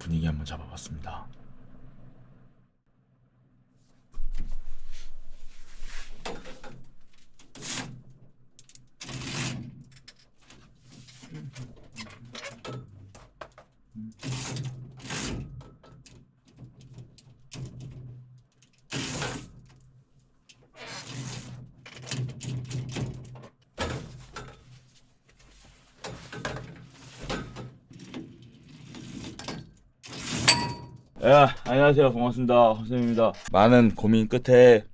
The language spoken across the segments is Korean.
분위기 한번 잡아봤습니다. 예, 안녕하세요. 반갑습니다. 허쌤입니다. 많은 고민 끝에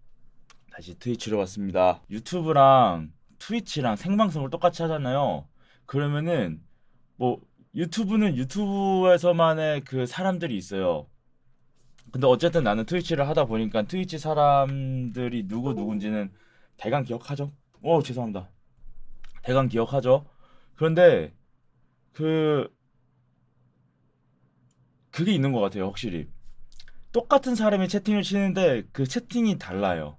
다시 트위치로 왔습니다. 유튜브랑 트위치랑 생방송을 똑같이 하잖아요. 그러면은 뭐 유튜브는 유튜브에서만의 그 사람들이 있어요. 근데 어쨌든 나는 트위치를 하다 보니까 트위치 사람들이 누구 누군지는 대강 기억하죠? 어, 죄송합니다. 대강 기억하죠? 그런데 그 그게 있는 것 같아요, 확실히. 똑같은 사람이 채팅을 치는데 그 채팅이 달라요.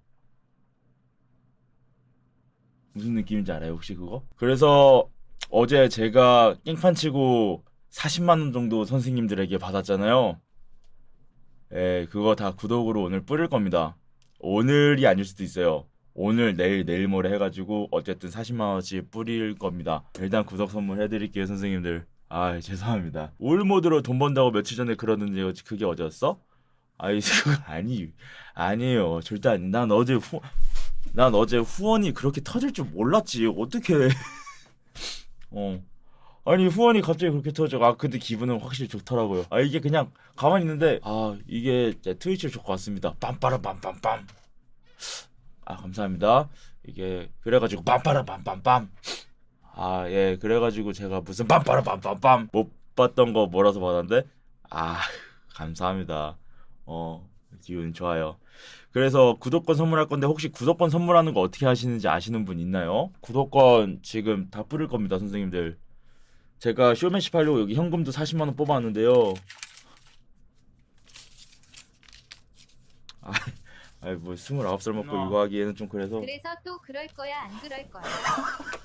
무슨 느낌인지 알아요, 혹시 그거? 그래서 어제 제가 깽판 치고 40만 원 정도 선생님들에게 받았잖아요. 예, 그거 다 구독으로 오늘 뿌릴 겁니다. 오늘이 아닐 수도 있어요. 오늘, 내일, 내일 모레 해가지고 어쨌든 40만 원씩 뿌릴 겁니다. 일단 구독 선물 해드릴게요, 선생님들. 아, 죄송합니다. 올 모드로 돈 번다고 며칠 전에 그러는데 그게 어디였어? 아이, 아니, 아니에요. 절대 아니. 난 어제 후, 난 어제 후원이 그렇게 터질 줄 몰랐지. 어떻게? 어. 아니 후원이 갑자기 그렇게 터져. 아 근데 기분은 확실히 좋더라고요. 아 이게 그냥 가만히 있는데 아 이게 트위치를 좋고 왔습니다. 빰빠라 빰빰빰. 아 감사합니다. 이게 그래가지고 빰빠라 빰빰빰. 아 예 그래가지고 제가 무슨 빰빠라 빰빰빰 못 봤던 거 몰아서 받았는데 아 감사합니다. 어 기분 좋아요. 그래서 구독권 선물할 건데 혹시 구독권 선물하는 거 어떻게 하시는지 아시는 분 있나요? 구독권 지금 다 뿌릴 겁니다, 선생님들. 제가 쇼맨십 하려고 여기 현금도 40만 원 뽑아왔는데요. 아, 아이 뭐 29살 먹고 어. 이거 하기에는 좀 그래서 그래서 또 그럴 거야 안 그럴 거야.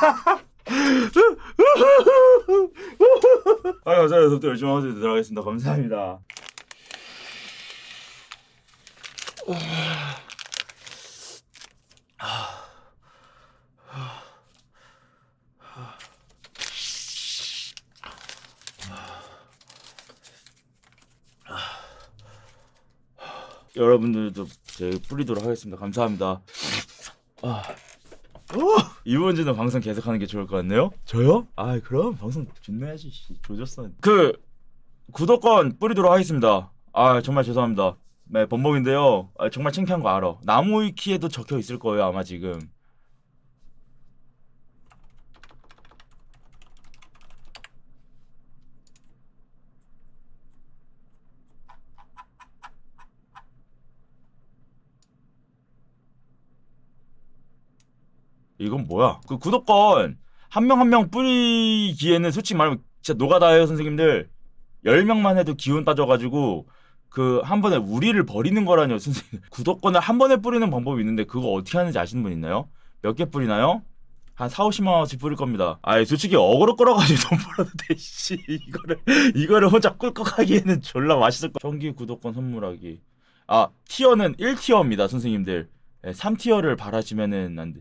아 감사합니다. 또 열심히 하셔서 들어가겠습니다. 감사합니다. 여러분들도 제 뿌리도록 하겠습니다. 감사합니다. 아. 어, 이번 주는 방송 계속하는 게 좋을 것 같네요. 저요? 아 그럼 방송 존내야지. 씨, 조졌어. 그 구독권 뿌리도록 하겠습니다. 아 정말 죄송합니다. 네 범범인데요. 아, 정말 창피한 거 알아. 나무 위키에도 적혀 있을 거예요 아마 지금. 이건 뭐야? 그 구독권 한 명 한 명 뿌리기에는 솔직히 말하면 진짜 노가다예요 선생님들 10명만 해도 기운 빠져가지고 그 한 번에 우리를 버리는 거라뇨 선생님 구독권을 한 번에 뿌리는 방법이 있는데 그거 어떻게 하는지 아시는 분 있나요? 몇 개 뿌리나요? 한 4, 50만 원씩 뿌릴 겁니다. 아이 솔직히 어그로 끌어가지고 돈 벌었는데 씨 이거를 이거를 혼자 꿀꺽하기에는 졸라 맛있을 거. 정기 구독권 선물하기. 아 티어는 1티어입니다 선생님들. 3티어를 바라시면은 안 돼.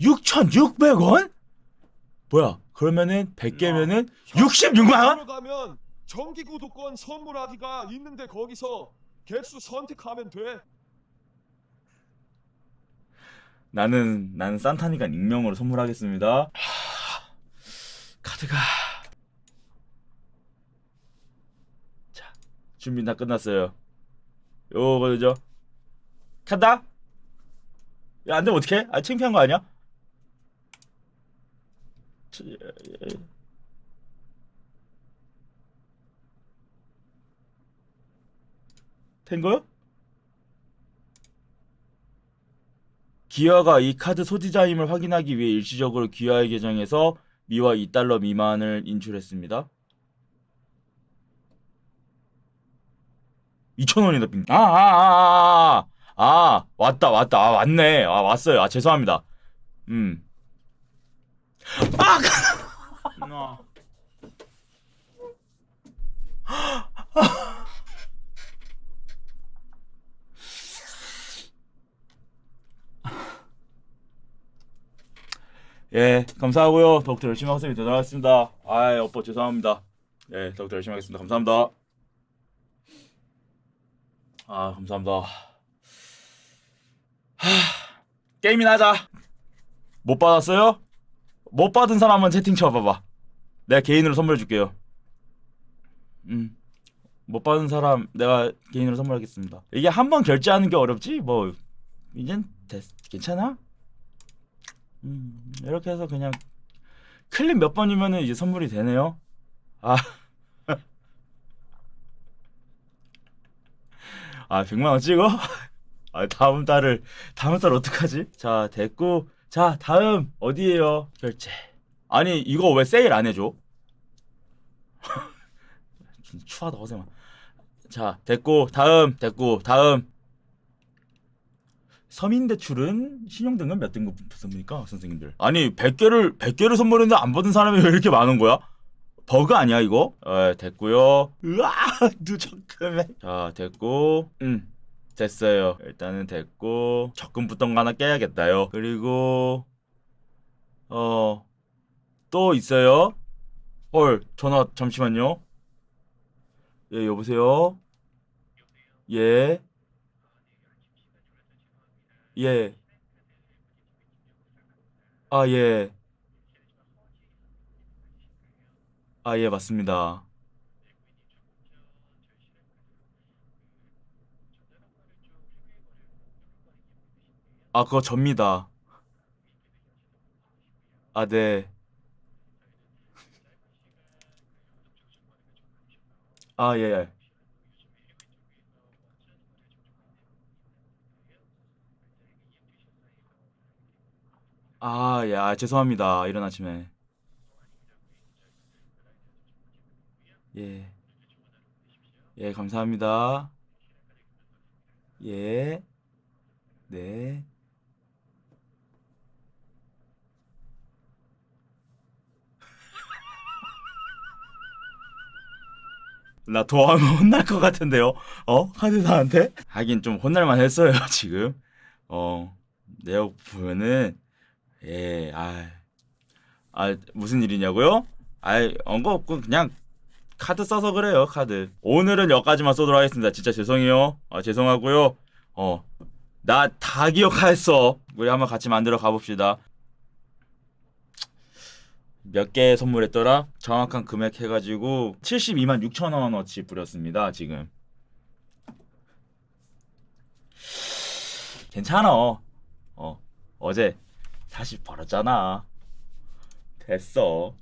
6,600원? 뭐야? 그러면은 100개면은 66만 원? 가면 정기 구독권 선물하기가 있는데 거기서 개수 선택하면 돼. 나는 나는 산타니까 익명으로 선물하겠습니다. 하, 카드가 자 준비 다 끝났어요. 요거죠? 간다? 야, 안 되면 어떡해? 아, 창피한 거 아니야? 저, 예, 예. 된 거요? 기아가 이 카드 소지자임을 확인하기 위해 일시적으로 기아의 계정에서 미와 2달러 미만을 인출했습니다. 2,000원이다, 빙. 아, 아, 아, 아, 아, 아, 왔다, 왔다. 아, 왔네. 아, 왔어요. 아, 죄송합니다. 음. 아! 누나. 예, 감사하고요. 더욱더 열심히 하겠습니다. 대단하겠습니다. 아, 오빠 죄송합니다. 예, 더욱더 열심히 하겠습니다. 감사합니다. 아, 감사합니다. 하, 게임이나 하자. 못 받았어요? 못 받은 사람 한번 채팅 쳐봐봐. 내가 개인으로 선물해 줄게요. 음. 못 받은 사람 내가 개인으로 선물하겠습니다. 이게 한 번 결제하는 게 어렵지? 뭐 이젠 됐, 괜찮아? 음, 이렇게 해서 그냥 클릭 몇 번이면은 이제 선물이 되네요. 아. 아, 100만 원 찍어? 아, 다음 달을 다음 달 어떡하지? 자, 됐고. 자, 다음 어디에요? 결제. 아니, 이거 왜 세일 안 해줘? 추하다 허세만. 자, 됐고. 다음, 됐고. 다음. 서민대출은 신용등급 몇 등급 선물입니까, 선생님들? 아니, 100개를 100개를 선물했는데 안 받은 사람이 왜 이렇게 많은 거야? 버그 아니야 이거? 에 됐고요. 으아 누적 금액. 자 됐고, 음 됐어요. 일단은 됐고 적금 붙던 거 하나 깨야겠다요. 그리고 어 또 있어요. 헐 전화 잠시만요. 예 여보세요. 예. 예. 아 예. 아, 예, 맞습니다. 아, 그거 접니다. 아, 네. 아, 예, 예. 아, 예, 아, 죄송합니다. 이른 아침에. 예. 예, 감사합니다. 예. 네. 나 도와하면 혼날 것 같은데요? 어? 카드사한테? 하긴 좀 혼날만 했어요, 지금. 어, 내역 보면은, 예, 아, 아, 무슨 일이냐고요? 아이, 언거 없고, 그냥, 카드 써서 그래요 카드 오늘은 여기까지만 쏘도록 하겠습니다 진짜 죄송해요 아 죄송하고요 어 나 다 기억했어 우리 한번 같이 만들어 가봅시다 몇 개 선물했더라? 정확한 금액 해가지고 72만 6천 원어치 뿌렸습니다 지금. 괜찮아. 어 어제 40 벌었잖아. 됐어